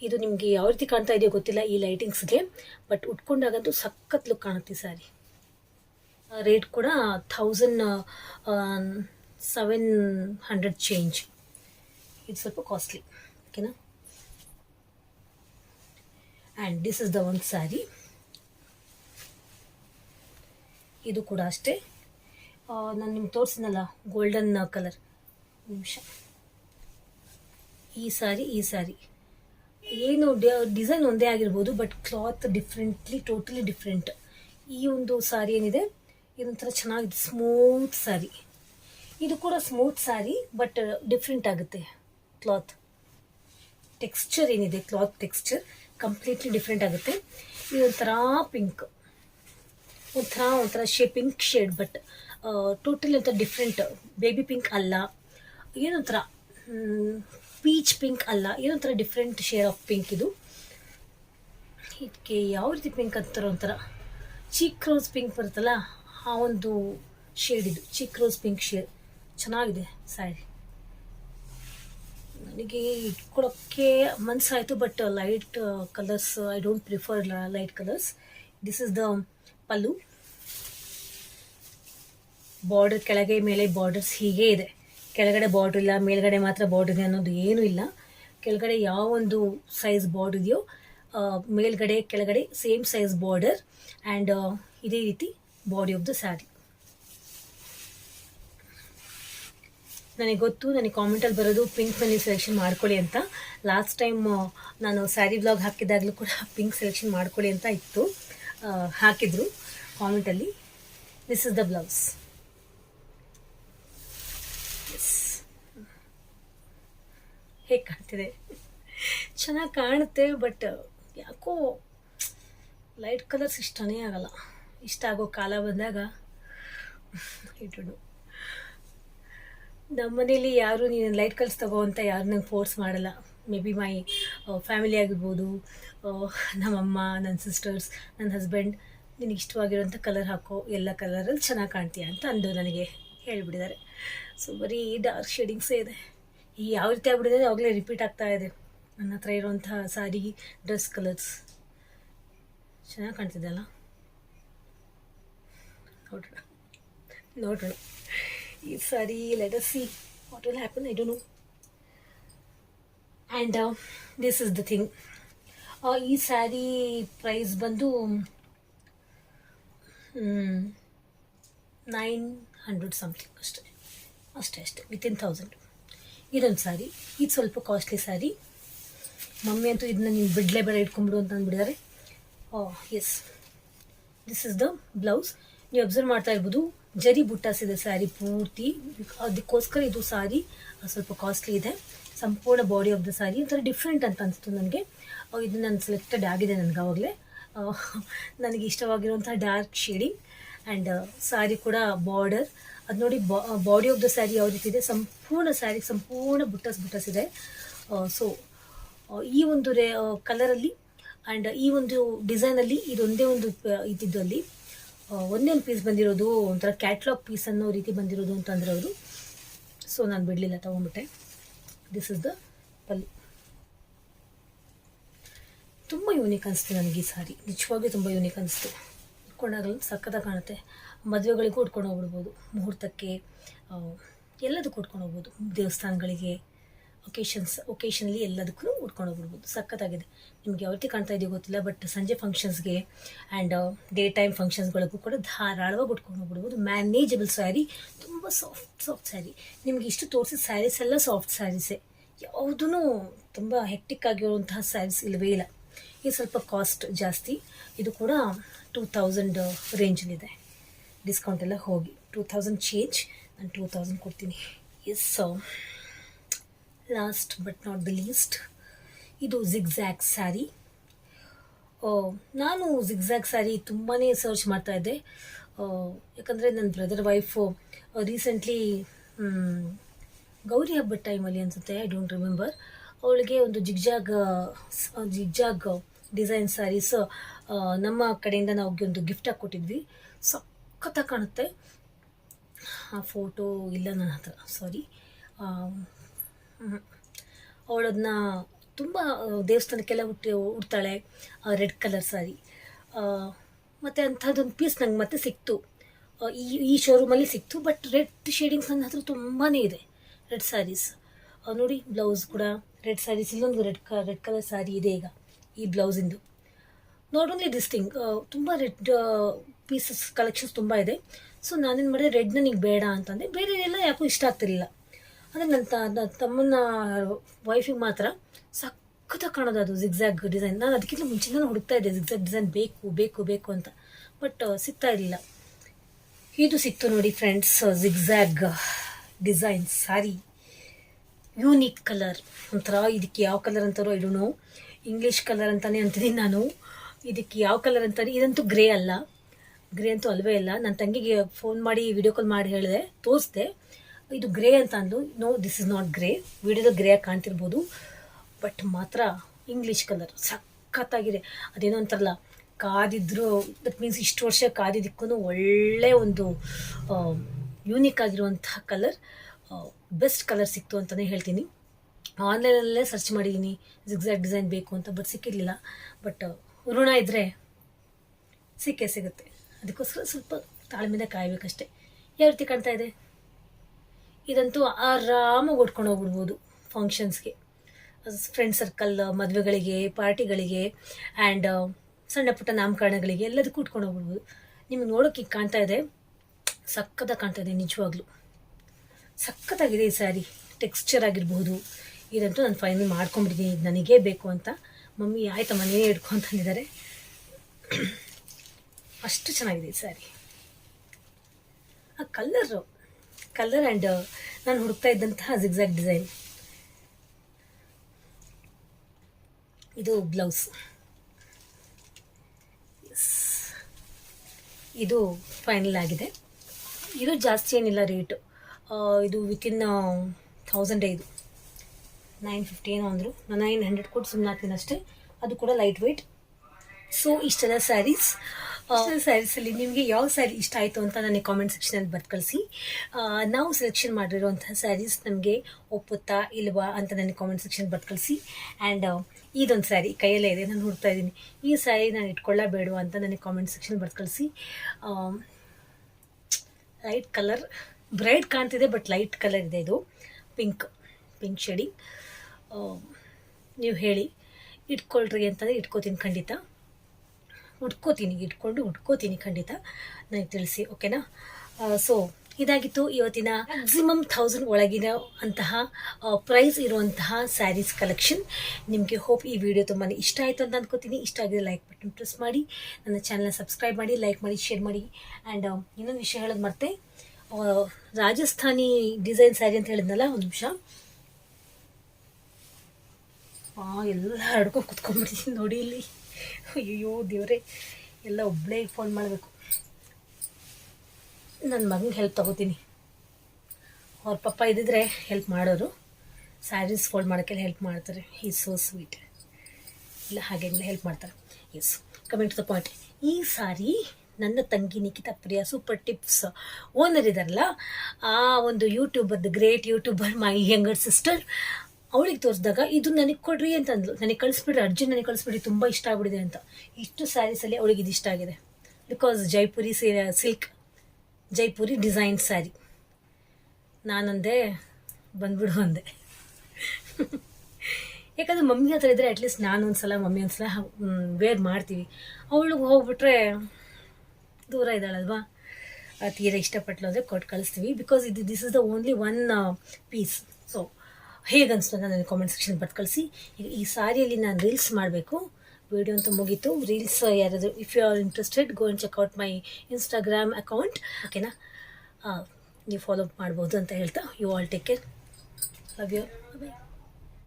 ಇದು ನಿಮಗೆ ಯಾವ ರೀತಿ ಕಾಣ್ತಾ ಇದೆಯೋ ಗೊತ್ತಿಲ್ಲ ಈ ಲೈಟಿಂಗ್ಸ್ಗೆ ಬಟ್ ಉಟ್ಕೊಂಡಾಗಂತೂ ಸಖತ್ ಲುಕ್ ಕಾಣುತ್ತೆ ಸಾರಿ ರೇಟ್ ಕೂಡ ಥೌಸಂಡ್ ಸೆವೆನ್ ಹಂಡ್ರೆಡ್ ಚೇಂಜ್ ಇದು ಸ್ವಲ್ಪ ಕಾಸ್ಟ್ಲಿ ಓಕೆನಾ ಆ್ಯಂಡ್ ದಿಸ್ ಇಸ್ ದ ಒಂದು ಸ್ಯಾರಿ ಇದು ಕೂಡ ಅಷ್ಟೇ. ನಾನು ನಿಮ್ಗೆ ತೋರಿಸಿನಲ್ಲ ಗೋಲ್ಡನ್ ಕಲರ್ ನಿಮಿಷ. ಈ ಸಾರಿ ಈ ಸಾರಿ. ಏನು ಡಿಸೈನ್ ಒಂದೇ ಆಗಿರ್ಬೋದು but cloth differently totally different ಈ ಒಂದು ಸಾರಿ ಏನಿದೆ, ಇದೊಂಥರ ಚೆನ್ನಾಗಿದೆ ಸ್ಮೂತ್ ಸಾರಿ. ಇದು ಕೂಡ ಸ್ಮೂತ್ ಸಾರಿ ಬಟ್ ಡಿಫ್ರೆಂಟ್ ಆಗುತ್ತೆ ಕ್ಲಾತ್ ಟೆಕ್ಸ್ಚರ್ ಏನಿದೆ ಕ್ಲಾತ್ ಟೆಕ್ಸ್ಚರ್ ಕಂಪ್ಲೀಟ್ಲಿ ಡಿಫ್ರೆಂಟ್ ಆಗುತ್ತೆ. ಇದೊಂಥರ ಪಿಂಕ್ ಒಂಥರ ಒಂಥರ ಶೇ ಪಿಂಕ್ ಶೇಡ್ ಬಟ್ ಟೋಟಲಿ ಒಂಥರ ಡಿಫ್ರೆಂಟ್ ಬೇಬಿ ಪಿಂಕ್ ಅಲ್ಲ, ಏನೊಂಥರ ಪೀಚ್ ಪಿಂಕ್ ಅಲ್ಲ, ಏನೊಂಥರ ಡಿಫ್ರೆಂಟ್ ಶೇಡ್ ಆಫ್ ಪಿಂಕ್ ಇದು. ಇದಕ್ಕೆ ಯಾವ ರೀತಿ ಪಿಂಕ್ ಅಂತಾರೋ ಒಂಥರ ಚೀಕ್ ರೋಸ್ ಪಿಂಕ್ ಬರುತ್ತಲ್ಲ, ಆ ಒಂದು ಶೇಡ್ ಇದು ಚೀಕ್ ರೋಸ್ ಪಿಂಕ್ ಶೇಡ್ ಚೆನ್ನಾಗಿದೆ ಸ್ಯಾರಿ ನನಗೆ ಇಟ್ಕೊಳಕ್ಕೆ ಮನಸ್ಸಾಯಿತು but light colours I don't prefer light colours this is the pallu border ಕೆಳಗೆ ಮೇಲೆ ಬಾರ್ಡರ್ಸ್ ಹೀಗೆ ಇದೆ. ಕೆಳಗಡೆ ಬಾರ್ಡರ್ ಇಲ್ಲ, ಮೇಲ್ಗಡೆ ಮಾತ್ರ ಬಾರ್ಡರ್ ಇದೆ ಅನ್ನೋದು ಏನೂ ಇಲ್ಲ. ಕೆಳಗಡೆ ಯಾವ ಒಂದು ಸೈಜ್ ಬಾರ್ಡರ್ ಇದೆಯೋ ಮೇಲ್ಗಡೆ, ಕೆಳಗಡೆ ಸೇಮ್ ಸೈಜ್ ಬಾರ್ಡರ್ ಆ್ಯಂಡ್ ಇದೇ ರೀತಿ ಬಾಡಿ ಆಫ್ ದ ಸ್ಯಾರಿ ನನಗೆ ಗೊತ್ತು, ನನಗೆ ಕಾಮೆಂಟಲ್ಲಿ ಬರೋದು ಪಿಂಕ್ ಮನಿ ಸೆಲೆಕ್ಷನ್ ಮಾಡ್ಕೊಳ್ಳಿ ಅಂತ. ಲಾಸ್ಟ್ ಟೈಮ್ ನಾನು ಸ್ಯಾರಿ ಬ್ಲಾಗ್ ಹಾಕಿದಾಗಲೂ ಕೂಡ ಪಿಂಕ್ ಸೆಲೆಕ್ಷನ್ ಮಾಡ್ಕೊಳ್ಳಿ ಅಂತ ಇತ್ತು. ಹಾಕಿದ್ರು ಕಾಮೆಂಟಲ್ಲಿ ದಿಸ್ ಇಸ್ ದ ಬ್ಲೌಸ್ ಹೇಗೆ ಕಾಣ್ತಿದೆ? ಚೆನ್ನಾಗಿ ಕಾಣುತ್ತೆ ಬಟ್ ಯಾಕೋ ಲೈಟ್ ಕಲರ್ಸ್ ಇಷ್ಟನೇ ಆಗಲ್ಲ. ಇಷ್ಟ ಆಗೋ ಕಾಲ ಬಂದಾಗ ಇಟ್ಟು ನಮ್ಮ ಯಾರು ನೀನು ಲೈಟ್ ಕಲರ್ಸ್ ತಗೋ ಅಂತ ಯಾರು ನಂಗೆ ಫೋರ್ಸ್ ಮಾಡಲ್ಲ. ಮೇ ಬಿ ಮೈ ಫ್ಯಾಮಿಲಿ ಆಗಿರ್ಬೋದು ನಮ್ಮಮ್ಮ ನನ್ನ ಸಿಸ್ಟರ್ಸ್ ನನ್ನ ಹಸ್ಬೆಂಡ್ ನಿನಗೆ ಇಷ್ಟವಾಗಿರೋಂಥ ಕಲರ್ ಹಾಕೋ ಎಲ್ಲ ಕಲರಲ್ಲಿ ಚೆನ್ನಾಗಿ ಕಾಣ್ತೀಯ ಅಂತ ಅಂದು ನನಗೆ ಹೇಳಿಬಿಟ್ಟಿದ್ದಾರೆ. ಸೊ ಬರೀ ಡಾರ್ಕ್ ಶೇಡಿಂಗ್ಸೇ ಇದೆ. ಈ ಯಾವ ರೀತಿ ಆಗ್ಬಿಟ್ಟಿದೆ ಅವಾಗಲೇ ರಿಪೀಟ್ ಆಗ್ತಾ ಇದೆ. ನನ್ನ ಹತ್ರ ಇರೋಂಥ ಸಾರಿ ಡ್ರೆಸ್ ಕಲರ್ಸ್ ಚೆನ್ನಾಗಿ ಕಾಣ್ತಿದೆ ಅಲ್ಲ? ನೋಡೋಣ ನೋಡೋಣ ಈ sari later see what will happen I don't know and this is the thing ಈ ಸ್ಯಾರಿ ಪ್ರೈಸ್ ಬಂದು ನೈನ್ ಹಂಡ್ರೆಡ್ ಸಮಥಿಂಗ್ ಅಷ್ಟೇ. ಅಷ್ಟೇ ಅಷ್ಟೇ ವಿತಿನ್ ತೌಸಂಡ್ ಇದೊಂದು ಸ್ಯಾರಿ ಇದು ಸ್ವಲ್ಪ ಕಾಸ್ಟ್ಲಿ ಸ್ಯಾರಿ ಮಮ್ಮಿ ಅಂತೂ ಇದನ್ನ ನೀವು ಬಿಡಲೇ ಬೇಡ ಇಟ್ಕೊಂಬಿಡು ಅಂತ ಅಂದ್ಬಿಟ್ಟಿದ್ದಾರೆ. Yes this is the blouse ನೀವು ಅಬ್ಸರ್ವ್ ಮಾಡ್ತಾ ಇರ್ಬೋದು, ಜರಿ ಬುಟ್ಟಾಸ್ ಇದೆ ಸ್ಯಾರಿ ಪೂರ್ತಿ. ಅದಕ್ಕೋಸ್ಕರ ಇದು ಸಾರಿ ಸ್ವಲ್ಪ ಕಾಸ್ಟ್ಲಿ ಇದೆ. ಸಂಪೂರ್ಣ ಬಾಡಿ ಆಫ್ ದ ಸ್ಯಾರಿ ಒಂಥರ ಡಿಫ್ರೆಂಟ್ ಅಂತ ಅನಿಸ್ತು ನನಗೆ. ಇದು ನಾನು ಸೆಲೆಕ್ಟೆಡ್ ಆಗಿದೆ ನನಗೆ ಆವಾಗಲೇ ನನಗೆ ಇಷ್ಟವಾಗಿರುವಂಥ ಡಾರ್ಕ್ ಶೇಡಿಂಗ್ ಆ್ಯಂಡ್ ಸ್ಯಾರಿ ಕೂಡ ಬಾರ್ಡರ್ ಅದು ನೋಡಿ ಬಾಡಿ ಆಫ್ ದ ಸ್ಯಾರಿ ಯಾವ ರೀತಿ ಇದೆ ಸಂಪೂರ್ಣ ಸ್ಯಾರಿ ಸಂಪೂರ್ಣ ಬುಟ್ಟಸ್ ಬುಟ್ಟಸ್ ಇದೆ. ಸೊ ಈ ಒಂದು ರೇ ಕಲರಲ್ಲಿ ಆ್ಯಂಡ್ ಈ ಒಂದು ಡಿಸೈನಲ್ಲಿ ಇದೊಂದೇ ಒಂದು ಇದ್ದಿದ್ದು ಅಲ್ಲಿ. ಒಂದೇ ಒಂದು ಪೀಸ್ ಬಂದಿರೋದು, ಒಂಥರ ಕ್ಯಾಟ್ಲಾಗ್ ಪೀಸ್ ಅನ್ನೋ ರೀತಿ ಬಂದಿರೋದು ಅಂತಂದ್ರೆ ಅವರು. ಸೊ ನಾನು ಬಿಡಲಿಲ್ಲ ತೊಗೊಂಬಿಟ್ಟೆ ದಿಸ್ ಇಸ್ ದ ಪಲ್ಲು. ತುಂಬ ಯೂನಿಕ್ ಅನಿಸ್ತು ನನಗೆ ಈ ಸಾರಿ ನಿಜವಾಗ್ಲೂ ತುಂಬ ಯೂನಿಕ್ ಅನಿಸ್ತು. ಉಟ್ಕೊಂಡಾಗಲೂ ಸಕ್ಕತ್ತಾಗಿ ಕಾಣುತ್ತೆ. ಮದುವೆಗಳಿಗೂ ಉಟ್ಕೊಂಡು ಹೋಗ್ಬಿಡ್ಬೋದು. ಮುಹೂರ್ತಕ್ಕೆ ಎಲ್ಲದಕ್ಕೂ ಉಟ್ಕೊಂಡು ಹೋಗ್ಬೋದು. ದೇವಸ್ಥಾನಗಳಿಗೆ ಒಕೇಶನ್ಸ್ ಒಕೇಶನಲ್ಲಿ ಎಲ್ಲದಕ್ಕೂ ಉಟ್ಕೊಂಡು ಹೋಗ್ಬಿಡ್ಬೋದು. ಸಖತ್ತಾಗಿದೆ. ನಿಮ್ಗೆ ಯಾವತ್ತಿ ಕಾಣ್ತಾ ಇದೆಯೋ ಗೊತ್ತಿಲ್ಲ ಬಟ್ ಸಂಜೆ ಫಂಕ್ಷನ್ಸ್ಗೆ ಆ್ಯಂಡ್ ಡೇ ಟೈಮ್ ಫಂಕ್ಷನ್ಸ್ಗಳಿಗೂ ಕೂಡ ಧಾರಾಳವಾಗಿ ಉಟ್ಕೊಂಡು ಹೋಗ್ಬಿಡ್ಬೋದು. ಮ್ಯಾನೇಜಬಲ್ ಸ್ಯಾರಿ ತುಂಬ ಸಾಫ್ಟ್ ಸಾಫ್ಟ್ ಸ್ಯಾರಿ ನಿಮ್ಗೆ ಇಷ್ಟು ತೋರಿಸಿದ ಸ್ಯಾರೀಸ್ ಎಲ್ಲ ಸಾಫ್ಟ್ ಸ್ಯಾರೀಸೇ ಯಾವುದೂ ತುಂಬ ಹೆಕ್ಟಿಕ್ ಆಗಿರುವಂತಹ ಸ್ಯಾರೀಸ್ ಇಲ್ಲವೇ ಇಲ್ಲ. ಇದು ಸ್ವಲ್ಪ ಕಾಸ್ಟ್ ಜಾಸ್ತಿ. ಇದು ಕೂಡ ಟೂ ತೌಸಂಡ್ ರೇಂಜಲ್ಲಿದೆ ಡಿಸ್ಕೌಂಟ್ ಎಲ್ಲ ಹೋಗಿ. ಟೂ ತೌಸಂಡ್ ಚೇಂಜ್ ನಾನು ಟೂ ತೌಸಂಡ್ ಕೊಡ್ತೀನಿ. Yes last but not the least ಇದು ಜಿಗ್ಜ್ಯಾಗ್ ಸ್ಯಾರಿ ನಾನು ಝಿಗ್ಝ್ಯಾಗ್ ಸ್ಯಾರಿ ತುಂಬಾ ಸರ್ಚ್ ಮಾಡ್ತಾ ಆ, ಯಾಕಂದರೆ ನನ್ನ ಬ್ರದರ್ ವೈಫು ರೀಸೆಂಟ್ಲಿ ಗೌರಿ ಹಬ್ಬದ ಟೈಮಲ್ಲಿ ಅನಿಸುತ್ತೆ ಐ ಡೋಂಟ್ ರಿಮೆಂಬರ್ ಅವಳಿಗೆ ಒಂದು ಜಿಗ್ಜಾಗ್ ಜಿಗ್ಜಾಗ್ ಡಿಸೈನ್ ಸ್ಯಾರೀಸ್ ನಮ್ಮ ಕಡೆಯಿಂದ ನಾವು ಒಂದು ಗಿಫ್ಟಾಗಿ ಕೊಟ್ಟಿದ್ವಿ ಸಖತ್ತಾಗಿ ಕಾಣುತ್ತೆ. ಆ ಫೋಟೋ ಇಲ್ಲ ನನ್ನ ಹತ್ರ ಸಾರಿ ಅವಳದನ್ನ ತುಂಬ ದೇವಸ್ಥಾನಕ್ಕೆಲ್ಲ ಹುಟ್ಟಿ ಉಡ್ತಾಳೆ ರೆಡ್ ಕಲರ್ ಸಾರಿ. ಮತ್ತು ಅಂಥದ್ದೊಂದು ಪೀಸ್ ನಂಗೆ ಮತ್ತೆ ಸಿಕ್ತು. ಈ ಈ ಶೋರೂಮಲ್ಲಿ ಸಿಕ್ತು ಬಟ್ ರೆಡ್ ಶೇಡಿಂಗ್ಸ್ ನನ್ನ ಹತ್ರ ತುಂಬಾ ಇದೆ ರೆಡ್ ಸ್ಯಾರೀಸ್ ನೋಡಿ ಬ್ಲೌಸ್ ಕೂಡ ರೆಡ್ ಸ್ಯಾರೀಸ್ ಇಲ್ಲೊಂದು ರೆಡ್ ಕ ರೆಡ್ ಕಲರ್ ಸ್ಯಾರಿ ಇದೆ ಈಗ, ಈ ಬ್ಲೌಸಿಂದು ನಾಟ್ ಓನ್ಲಿ ದಿಸ್ ಥಿಂಗ್ ತುಂಬ ರೆಡ್ ಪೀಸಸ್ ಕಲೆಕ್ಷನ್ಸ್ ತುಂಬ ಇದೆ. ಸೊ ನಾನೇನು ಮಾಡಿದೆ ರೆಡ್ ನನಗೆ ಬೇಡ ಅಂತಂದರೆ ಬೇರೆ ಎಲ್ಲ ಯಾಕೂ ಇಷ್ಟ ಆಗ್ತಿರ್ಲಿಲ್ಲ. ಅಂದರೆ ನನ್ನ ತ ತಮ್ಮನ ವೈಫಿಗೆ ಮಾತ್ರ ಸಖತ್ತಾಗಿ ಕಾಣೋದು ಅದು ಝಿಗ್ಝ್ಯಾಗ್ ಡಿಸೈನ್ ನಾನು ಅದಕ್ಕಿಂತ ನಾನು ಹುಡುಕ್ತಾ ಇದ್ದೆ ಜಿಗ್ಸಾಗ್ ಡಿಸೈನ್ ಬೇಕು ಬೇಕು ಬೇಕು ಅಂತ. ಬಟ್ ಸಿಗ್ತಾ ಇರಲಿಲ್ಲ. ಇದು ಸಿಕ್ತು ನೋಡಿ friends zigzag design sari unique colour ಒಂಥರ ಇದಕ್ಕೆ ಯಾವ ಕಲರ್ ಅಂತಾರೋ ಇಡೋನು ಇಂಗ್ಲೀಷ್ ಕಲರ್ ಅಂತಾನೆ ಅಂತಿದ್ದೀನಿ ನಾನು. ಇದಕ್ಕೆ ಯಾವ ಕಲರ್ ಅಂತಾರೆ ಇದಂತೂ ಗ್ರೇ ಅಲ್ಲ. ಗ್ರೇ ಅಂತೂ ಅಲ್ವೇ ಇಲ್ಲ. ನನ್ನ ತಂಗಿಗೆ ಫೋನ್ ಮಾಡಿ ವಿಡಿಯೋ ಕಾಲ್ ಮಾಡಿ ಹೇಳಿದೆ, ತೋರಿಸ್ದೆ. ಇದು ಗ್ರೇ ಅಂತ ಅಂದು no this is not grey ವಿಡಿಯೋದಲ್ಲಿ ಗ್ರೇ ಆಗಿ ಕಾಣ್ತಿರ್ಬೋದು. ಬಟ್ ಮಾತ್ರ ಇಂಗ್ಲೀಷ್ ಕಲರ್ ಸಖತ್ತಾಗಿದೆ. ಅದೇನೋ ಅಂತಾರಲ್ಲ, ಕಾದಿದ್ರು ದಟ್ ಮೀನ್ಸ್ ಇಷ್ಟು ವರ್ಷ ಕಾದಿದ್ದಕ್ಕೂ ಒಳ್ಳೆ ಒಂದು ಯೂನಿಕ್ ಆಗಿರುವಂತಹ ಕಲರ್ ಬೆಸ್ಟ್ ಕಲರ್ ಸಿಕ್ತು ಅಂತಲೇ ಹೇಳ್ತೀನಿ. ಆನ್ಲೈನಲ್ಲೇ ಸರ್ಚ್ ಮಾಡಿದ್ದೀನಿ ಎಕ್ಸಾಕ್ಟ್ ಡಿಸೈನ್ ಬೇಕು ಅಂತ ಬಟ್ ಸಿಕ್ಕಿರಲಿಲ್ಲ. ಬಟ್ ಋಣ ಇದ್ದರೆ ಸಿಕ್ಕೇ ಸಿಗುತ್ತೆ. ಅದಕ್ಕೋಸ್ಕರ ಸ್ವಲ್ಪ ತಾಳ್ಮೆಯಿಂದ ಕಾಯಬೇಕಷ್ಟೆ. ಯಾವ ರೀತಿ ಕಾಣ್ತಾ ಇದೆ? ಇದಂತೂ ಆರಾಮಾಗಿ ಉಟ್ಕೊಂಡು ಹೋಗ್ಬಿಡ್ಬೋದು ಫಂಕ್ಷನ್ಸ್ಗೆ ಫ್ರೆಂಡ್ ಸರ್ಕಲ್ ಮದುವೆಗಳಿಗೆ ಪಾರ್ಟಿಗಳಿಗೆ ಆ್ಯಂಡ್ ಸಣ್ಣ ಪುಟ್ಟ ನಾಮಕರಣಗಳಿಗೆ ಎಲ್ಲದಕ್ಕೂ ಉಟ್ಕೊಂಡು ಹೋಗ್ಬಿಡ್ಬೋದು. ನಿಮಗೆ ನೋಡೋಕೆ ಈಗ ಕಾಣ್ತಾ ಇದೆ. ಸಕ್ಕತ್ತಾಗಿ ಕಾಣ್ತಾ ಇದೆ, ನಿಜವಾಗ್ಲೂ. ಸಖತ್ತಾಗಿದೆ ಈ ಸ್ಯಾರಿ ಟೆಕ್ಸ್ಚರ್ ಆಗಿರ್ಬೋದು. ಇದಂತೂ ನಾನು ಫೈನಲ್ ಮಾಡ್ಕೊಂಬಿಟ್ಟಿದ್ದೀನಿ ಇದು ನನಗೇ ಬೇಕು ಅಂತ. ಮಮ್ಮಿ ಆಯ್ತಮ್ಮ ಮನೇ ಹಿಡ್ಕೊ ಅಂತಂದಿದ್ದಾರೆ ಅಷ್ಟು ಚೆನ್ನಾಗಿದೆ ಈ ಸ್ಯಾರಿ ಆ ಕಲ್ಲರು ಕಲರ್ ಆ್ಯಂಡ್ ನಾನು ಹುಡುಕ್ತಾ ಇದ್ದಂತಹ ಜಿಗ್ಸಾಕ್ ಡಿಸೈನ್ ಇದು ಬ್ಲೌಸ್ ಇದು ಫೈನಲ್ ಆಗಿದೆ. ಇದು ಜಾಸ್ತಿ ಏನಿಲ್ಲ ರೇಟು ಇದು ವಿತಿನ್ ಥೌಸಂಡೇ ಇದು ನೈನ್ ಫಿಫ್ಟಿ ಏನೋ ಅಂದರು. ನಾನು ನೈನ್ ಹಂಡ್ರೆಡ್ ಕೊಟ್ಟು ಸುಮ್ಮನೆ ಹಾಕ್ತೀನಿ ಅಷ್ಟೇ. ಅದು ಕೂಡ ಲೈಟ್ ವೆಯ್ಟ್ ಸೊ ಇಷ್ಟೆಲ್ಲ ಸ್ಯಾರೀಸ್ ಸ್ಯಾರೀಸಲ್ಲಿ ನಿಮಗೆ ಯಾವ ಸ್ಯಾರಿ ಇಷ್ಟ ಆಯಿತು ಅಂತ ನನಗೆ ಕಾಮೆಂಟ್ ಸೆಕ್ಷನಲ್ಲಿ ಬರ್ದು ಕಳಿಸಿ. ನಾವು ಸೆಲೆಕ್ಷನ್ ಮಾಡಿರೋಂಥ ಸ್ಯಾರೀಸ್ ನಮಗೆ ಒಪ್ಪುತ್ತಾ ಇಲ್ವಾ ಅಂತ ನನಗೆ ಕಾಮೆಂಟ್ ಸೆಕ್ಷನ್ ಬರ್ದು ಕಳಿಸಿ. ಆ್ಯಂಡ್ ಇದೊಂದು ಸ್ಯಾರಿ ಕೈಯಲ್ಲೇ ಇದೆ, ನಾನು ಹುಡ್ತಾ ಇದ್ದೀನಿ. ಈ ಸ್ಯಾರಿ ನಾನು ಇಟ್ಕೊಳ್ಳಬೇಡವಾ ಅಂತ ನನಗೆ ಕಾಮೆಂಟ್ ಸೆಕ್ಷನ್ ಬರ್ದು ಕಳಿಸಿ. ಲೈಟ್ ಕಲರ್ ಬ್ರೈಟ್ ಕಾಣ್ತಿದೆ ಬಟ್ ಲೈಟ್ ಕಲರ್ ಇದೆ ಇದು. ಪಿಂಕ್ ಪಿಂಕ್ ಶೇಡಿಂಗ್ ನೀವು ಹೇಳಿ. ಇಟ್ಕೊಳ್ರಿ ಅಂತಂದರೆ ಇಟ್ಕೋತೀನಿ ಖಂಡಿತ. ಉಟ್ಕೋತೀನಿ, ಇಟ್ಕೊಂಡು ಉಟ್ಕೋತೀನಿ ಖಂಡಿತ. ನನಗೆ ತಿಳಿಸಿ, ಓಕೆನಾ? ಸೊ ಇದಾಗಿತ್ತು ಇವತ್ತಿನ ಮ್ಯಾಕ್ಸಿಮಮ್ ಥೌಸಂಡ್ ಒಳಗಿನ ಅಂತಹ ಪ್ರೈಸ್ ಇರುವಂತಹ ಸ್ಯಾರೀಸ್ ಕಲೆಕ್ಷನ್ ನಿಮಗೆ ಹೋಪ್ ಈ ವಿಡಿಯೋ ತುಂಬಾ ಇಷ್ಟ ಆಯಿತು ಅಂತ ಅಂದ್ಕೋತೀನಿ ಇಷ್ಟ ಆಗಿದೆ ಲೈಕ್ ಬಟನ್ ಪ್ರೆಸ್ ಮಾಡಿ, ನನ್ನ ಚಾನಲ್ನ ಸಬ್ಸ್ಕ್ರೈಬ್ ಮಾಡಿ ಲೈಕ್ ಮಾಡಿ ಶೇರ್ ಮಾಡಿ ಆ್ಯಂಡ್ ಇನ್ನೊಂದು ವಿಷಯ ಹೇಳೋದು ಮತ್ತೆ ರಾಜಸ್ಥಾನಿ ಡಿಸೈನ್ ಸ್ಯಾರಿ ಅಂತ ಹೇಳಿದ್ನಲ್ಲ, ಒಂದು ನಿಮಿಷ. ಎಲ್ಲ ಹಡ್ಕೊಂಡು ಕುತ್ಕೊಂಡ್ಬಿಡ್ತೀನಿ ನೋಡಿ ಇಲ್ಲಿ. ಅಯ್ಯೋ ದೇವ್ರೆ, ಎಲ್ಲ ಒಬ್ಬಳೇ ಫೋನ್ ಮಾಡಬೇಕು. ನನ್ನ ಮಗನಿಗೆ ಹೆಲ್ಪ್ ತಗೋತೀನಿ. ಅವ್ರ ಪಪ್ಪ ಇದ್ದಿದ್ರೆ ಹೆಲ್ಪ್ ಮಾಡೋರು. ಸ್ಯಾರೀಸ್ ಫೋಲ್ಡ್ ಮಾಡೋಕ್ಕೆಲ್ಲ ಹೆಲ್ಪ್ ಮಾಡ್ತಾರೆ. ಈ ಸೋ ಸ್ವೀಟ್ ಇಲ್ಲ ಹಾಗೆಲ್ಲ ಹೆಲ್ಪ್ ಮಾಡ್ತಾರೆ. ಎಸ್ ಕಮೆಂಟ್ ದ ಪಾಯಿಂಟ್ ಈ ಸಾರಿ ನನ್ನ ತಂಗಿ Nikhita Priya super tips owner ಇದಾರಲ್ಲ ಆ ಒಂದು ಯೂಟ್ಯೂಬರ್ದು great YouTuber my younger sister ಅವಳಿಗೆ ತೋರಿಸಿದಾಗ, ಇದು ನನಗೆ ಕೊಡ್ರಿ ಅಂತಂದ್ಲು. ನನಗೆ ಕಳಿಸ್ಬಿಡ್ರಿ, ಅರ್ಜುನ್ ನನಗೆ ಕಳಿಸ್ಬಿಡ್ರಿ, ತುಂಬ ಇಷ್ಟ ಆಗ್ಬಿಡಿದೆ ಅಂತ. ಇಷ್ಟು ಸ್ಯಾರೀಸಲ್ಲಿ ಅವಳಿಗೆ ಇದು ಇಷ್ಟ ಆಗಿದೆ. Because Jaipuri silk Jaipuri design sari ನಾನಂದೆ, ಬಂದ್ಬಿಡು ಅಂದೆ. ಯಾಕಂದ್ರೆ ಮಮ್ಮಿ ಹತ್ರ ಇದ್ರೆ ಅಟ್ಲೀಸ್ಟ್ ನಾನು ಒಂದ್ಸಲ, ಮಮ್ಮಿ ಒಂದ್ಸಲ ವೇರ್ ಮಾಡ್ತೀವಿ. ಅವಳಿಗೆ ಹೋಗ್ಬಿಟ್ರೆ ದೂರ ಇದ್ದಾಳಲ್ವಾ? ತೀರ ಇಷ್ಟಪಟ್ಲು ಅಂದರೆ ಕೊಟ್ಟು ಕಳಿಸ್ತೀವಿ. ಬಿಕಾಸ್ ಇದು this is the only one piece ಹೇಗನ್ಸ್ತು ಅಂತ ನನಗೆ ಕಾಮೆಂಟ್ ಸೆಕ್ಷನ್ ಬಟ್ ಕಳಿಸಿ ಈಗ ಈ ಸಾರಿಯಲ್ಲಿ ನಾನು ರೀಲ್ಸ್ ಮಾಡಬೇಕು. ವಿಡಿಯೋ ಅಂತ ಮುಗೀತು. ರೀಲ್ಸ್ ಯಾರಾದರೂ if you are interested go and check out my Instagram account ಓಕೆನಾ ನೀವು ಫಾಲೋ ಮಾಡ್ಬೋದು ಅಂತ ಹೇಳ್ತಾ. You all take care love you